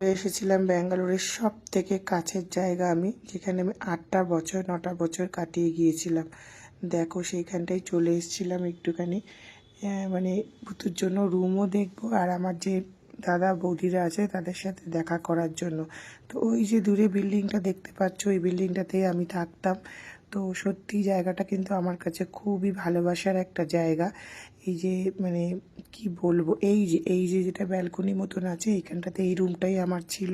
এসেছিলাম ব্যাঙ্গালোরের সব থেকে কাছের জায়গা আমি, যেখানে আমি আটটা বছর, নটা বছর কাটিয়ে গিয়েছিলাম। দেখো, সেইখানটায় চলে এসেছিলাম একটুখানি। মানে ভূতুর জন্য রুমও দেখব আর আমার যে দাদা বৌদিরা আছে, তাদের সাথে দেখা করার জন্য। তো ওই যে দূরে বিল্ডিংটা দেখতে পাচ্ছ, ওই বিল্ডিংটাতেই আমি থাকতাম। তো সত্যি জায়গাটা কিন্তু আমার কাছে খুবই ভালোবাসার একটা জায়গা। এই যে মানে কি বলব, এই যে এই যে যেটা ব্যালকনি মতন আছে, এইখানটাতে এই রুমটাই আমার ছিল।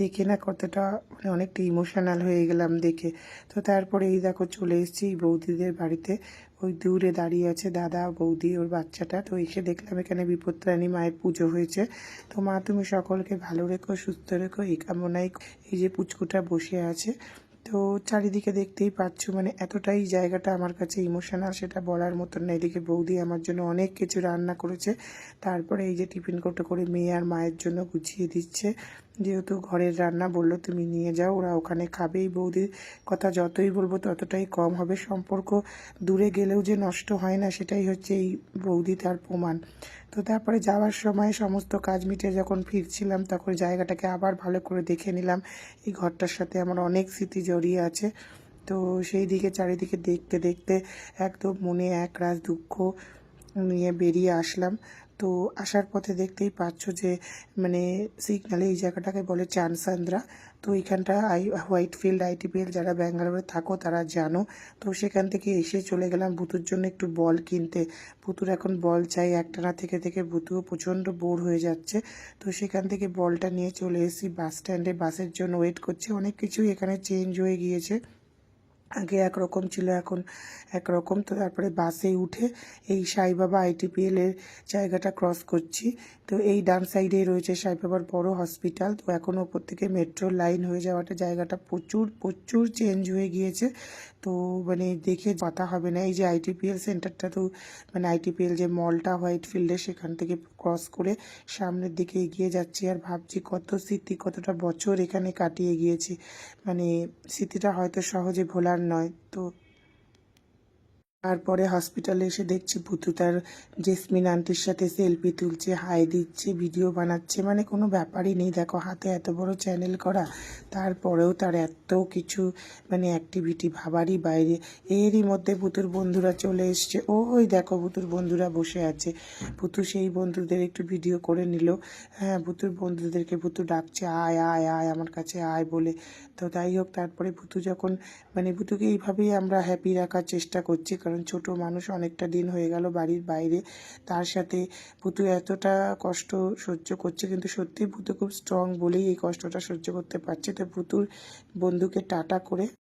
দেখে না কতটা মানে অনেকটা ইমোশনাল হয়ে গেলাম দেখে। তো তারপরে এই দেখো চলে এসেছি বৌদিদের বাড়িতে। ওই দূরে দাঁড়িয়ে আছে দাদা, বৌদি, ওর বাচ্চাটা। তো এসে দেখলাম এখানে বিপত্রাণী মায়ের পুজো হয়েছে। তো মা, তুমি সকলকে ভালো রেখো, সুস্থ রেখো, এই কামনাই এই যে পুচকুটা বসে আছে। তো চারিদিকে দেখতেই পাচ্ছ মানে এতটাই জায়গাটা আমার কাছে ইমোশনাল সেটা বলার মতন না। এদিকে বৌদি আমার জন্য অনেক কিছু রান্না করেছে। তারপরে এই যে টিফিন কোটো করে মেয়ে আর মায়ের জন্য গুছিয়ে দিচ্ছে। যেহেতু ঘরের রান্না বলল, তুমি নিয়ে যাও, ওরা ওখানে খাবেই। বৌদির কথা যতই বলব ততটাই কম হবে। সম্পর্ক দূরে গেলেও যে নষ্ট হয় না, সেটাই হচ্ছে এই বৌদি তার প্রমাণ। তো তারপরে যাওয়ার সময় সমস্ত কাজ মিটিয়ে যখন ফিরছিলাম, তখন জায়গাটাকে আবার ভালো করে দেখে নিলাম। এই ঘরটার সাথে আমার অনেক স্মৃতি জড়িয়ে আছে। তো সেই দিকে চারিদিকে দেখতে দেখতে একদম মনে এক রাজ দুঃখ নিয়ে বেরিয়ে আসলাম। তো আসার পথে দেখতেই পাচ্ছ যে মানে সিগনালে এই জায়গাটাকে বলে চানসান্দ্রা। তো এইখানটা আই হোয়াইট ফিল্ড আইটিপিএল যারা ব্যাঙ্গালোরে থাকো তারা জানো। তো সেখান থেকে এসে চলে গেলাম ভুতুর জন্য একটু বল কিনতে। ভুতুর এখন বল চাই একটানা থেকে থেকে। ভুতুও প্রচণ্ড বোর হয়ে যাচ্ছে। তো সেখান থেকে বলটা নিয়ে চলে এসেছি বাস স্ট্যান্ডে। বাসের জন্য ওয়েট করছে। অনেক কিছুই এখানে চেঞ্জ হয়ে গিয়েছে। আগে একরকম ছিল, এখন একরকম। তো তারপরে বাসে উঠে এই সাইবাবা আইটিপিএল এর জায়গাটা ক্রস করছি। তো এই ডান সাইডে রয়েছে সাইবাবার বড় হসপিটাল তো এখন ওপর থেকে মেট্রো লাইন হয়ে যাওয়াটা, জায়গাটা প্রচুর প্রচুর চেঞ্জ হয়ে গিয়েছে। তো মানে দেখে কথা হবে না। এই যে আইটিপিএল সেন্টারটা তো মানে আইটিপিএল যে মলটা হোয়াইট ফিল্ডে সেখান থেকে ক্রস করে সামনের দিকে এগিয়ে যাচ্ছি আর ভাবছি কত স্মৃতি, কতটা বছর এখানে কাটিয়ে গিয়েছি। মানে স্মৃতিটা হয়তো সহজে ভোলার নয় তো তারপরে হসপিটালে এসে দেখছি পুতু তার জেসমিন আন্টির সাথে সেলফি তুলছে, হাই দিচ্ছে, ভিডিও বানাচ্ছে। মানে কোনো ব্যাপারই নেই। দেখো, হাতে এত বড় চ্যানেল করা, তারপরেও তার এত কিছু মানে অ্যাক্টিভিটি ভাবারই বাইরে। এরই মধ্যে পুতুর বন্ধুরা চলে এসছে। ওই দেখো, পুতুর বন্ধুরা বসে আছে। পুতু সেই বন্ধুদের একটু ভিডিও করে নিল। হ্যাঁ পুতুর বন্ধুদেরকে পুতু ডাকছে, আয় আয় আয়, আমার কাছে আয় বলে। তো তাই হোক, তারপরে পুতু যখন মানে পুতুকে এইভাবেই আমরা হ্যাপি রাখার চেষ্টা করছি। কারণ ছোট মানুষ অনেকটা দিন হয়ে গেল বাড়ির বাইরে। তার সাথে পুতু এতটা কষ্ট সহ্য করছে, কিন্তু সত্যি পুতু খুব স্ট্রং বলেই এই কষ্টটা সহ্য করতে পারছে। তো পুতুর বন্ধুকে টাটা করে